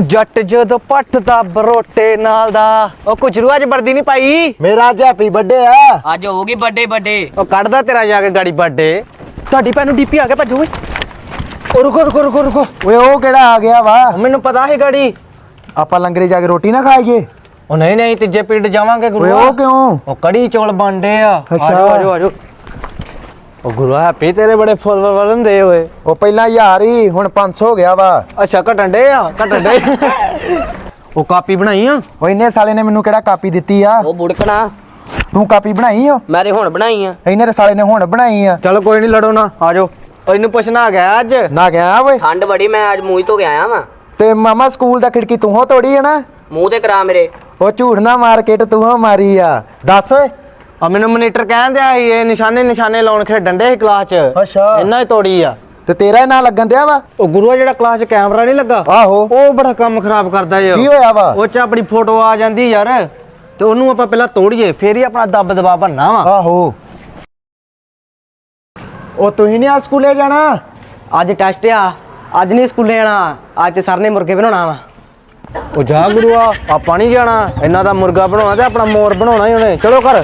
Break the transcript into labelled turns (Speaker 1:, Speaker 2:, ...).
Speaker 1: ਜੱਟ ਜਦੋਂ ਪੱਟ ਦਾ ਬਰੋਟੇ ਨਾਲ ਦਾ। ਉਹ ਕੁਚਰੂ ਅੱਜ ਵਰਦੀ ਨਹੀਂ ਪਾਈ?
Speaker 2: ਮੇਰਾ ਅੱਜ ਹੈਪੀ ਬਰਥਡੇ ਆ।
Speaker 3: ਅੱਜ ਹੋਊਗੀ ਵੱਡੇ ਵੱਡੇ
Speaker 1: ਉਹ ਕੱਢਦਾ ਤੇਰਾ ਜਾ ਕੇ ਗਾੜੀ ਬਰਥਡੇ ਤੁਹਾਡੀ ਭੈਣ ਨੂੰ ਡੀਪੀ ਆ ਕੇ ਭੱਜੋ ਓਏ।
Speaker 2: ਉਹ ਰੁਕੋ ਰੁਕੋ ਰੁਕੋ ਰੁਕੋ। ਓਏ ਉਹ ਕਿਹੜਾ ਆ ਗਿਆ ਵਾ?
Speaker 1: ਮੈਨੂੰ ਪਤਾ ਹੈ ਗਾੜੀ।
Speaker 2: ਆਪਾਂ ਲੰਗਰੇ ਜਾ ਕੇ ਰੋਟੀ ਨਾ ਖਾਈਏ।
Speaker 1: ਉਹ ਨਹੀਂ ਨਹੀਂ ਤੀਜੇ ਪਿੰਡ ਜਾਵਾਂਗੇ
Speaker 2: ਓਏ
Speaker 1: ਗੁਰੂ
Speaker 2: ਉਹ ਕਿਉਂ?
Speaker 1: ਉਹ ਕੜੀ ਚੌਲ ਬਣਦੇ ਆ।
Speaker 2: ਅੱਛਾ।
Speaker 1: ਆਜੋ ਆਜੋ ਆਜੋ। ਉਹ ਗੁਰੂ ਹੈਪੀ ਤੇਰੇ ਬੜੇ ਫੁੱਲ ਵਰੰਦੇ ਓਏ।
Speaker 2: ਉਹ ਪਹਿਲਾਂ ਹਜ਼ਾਰ ਹੀ ਹੁਣ 500 ਹੋ ਗਿਆ ਵਾ।
Speaker 1: ਅੱਛਾ ਘਟਣ ਡੇ ਆ? ਘਟਣ ਡੇ ਉਹ ਕਾਪੀ ਬਣਾਈ ਆ?
Speaker 2: ਉਹ ਇੰਨੇ ਸਾਲੇ ਨੇ ਮੈਨੂੰ ਕਿਹੜਾ ਕਾਪੀ ਦਿੱਤੀ ਆ?
Speaker 3: ਉਹ ਬੁੜਕਣਾ।
Speaker 2: ਤੂੰ ਕਾਪੀ ਬਣਾਈ ਆ?
Speaker 3: ਮੈਂ ਤੇ ਹੁਣ ਬਣਾਈ ਆ।
Speaker 2: ਇੰਨੇ ਦੇ ਸਾਲੇ ਨੇ ਹੁਣ ਬਣਾਈ ਆ।
Speaker 1: ਚਲੋ ਕੋਈ ਨਹੀਂ ਲੜੋ ਨਾ ਆਜੋ ਉਹ ਇਹਨੂੰ ਪੁੱਛਣਾ ਆ ਗਿਆ ਅੱਜ।
Speaker 2: ਨਾ ਗਿਆ ਓਏ।
Speaker 3: ਠੰਡ ਬੜੀ ਮੈਂ ਅੱਜ ਮੂੰਹ ਤੋਂ ਕੇ ਆਇਆ ਵਾਂ।
Speaker 2: ਤੇ ਮਾਮਾ ਸਕੂਲ ਦਾ ਖਿੜਕੀ ਤੂੰ ਹੋ ਤੋੜੀ ਹੈ ਨਾ?
Speaker 3: ਮੂੰਹ ਤੇ ਕਰਾ ਮੇਰੇ।
Speaker 2: ਉਹ ਝੂਠ ਨਾ ਮਾਰ ਕੇ ਤੇ ਤੂੰ ਹੋ ਮਾਰੀ ਆ। ਦੱਸ ਓਏ।
Speaker 1: ਆ ਮੈਨੂੰ ਮੋਨੀਟਰ ਕਹਿਣ ਦਿਆ ਸੀ ਇਹ ਨਿਸ਼ਾਨੇ ਨਿਸ਼ਾਨੇ ਲਾਉਣ ਖੇਡਣ ਡੇ ਸੀ ਕਲਾਸ 'ਚ।
Speaker 2: ਅੱਛਾ।
Speaker 1: ਇੰਨਾ ਹੀ ਤੋੜੀ ਆ।
Speaker 2: ਤੇ ਤੇਰਾ ਨਾਂ ਲੱਗਣ ਦਿਆ ਵਾ?
Speaker 1: ਉਹ ਗੁਰੂਆ ਜਿਹੜਾ ਕਲਾਸ 'ਚ ਕੈਮਰਾ ਨਹੀਂ ਲੱਗਾ
Speaker 2: ਆਹੋ।
Speaker 1: ਉਹ ਬੜਾ ਕੰਮ ਖਰਾਬ ਕਰਦਾ ਏ
Speaker 2: ਕੀ ਹੋਇਆ ਵਾ?
Speaker 1: ਉਹ 'ਚ ਆਪਣੀ ਫੋਟੋ ਆ ਜਾਂਦੀ ਯਾਰ ਤੇ ਉਹਨੂੰ ਆਪਾਂ ਪਹਿਲਾਂ ਤੋੜੀਏ ਫੇਰ ਹੀ ਆਪਣਾ ਦੱਬ ਦਬਾ ਭਰਨਾ ਵਾ।
Speaker 2: ਆਹੋ। ਉਹ ਤੁਸੀਂ ਨਹੀਂ ਆ ਸਕੂਲੇ ਜਾਣਾ?
Speaker 4: ਅੱਜ ਟੈਸਟ ਆ ਅੱਜ ਨਹੀਂ ਸਕੂਲੇ ਜਾਣਾ ਅੱਜ ਸਰ ਨੇ ਮੁਰਗੇ ਬਣਾਉਣਾ ਵਾ।
Speaker 1: ਉਹ ਜਾ ਗੁਰੂਆ ਆਪਾਂ ਨਹੀਂ ਜਾਣਾ ਇਹਨਾਂ ਦਾ ਮੁਰਗਾ ਬਣਾਉਣਾ ਤੇ ਆਪਣਾ ਮੋਰ ਬਣਾਉਣਾ ਹੀ ਉਹਨੇ। ਚਲੋ ਕਰ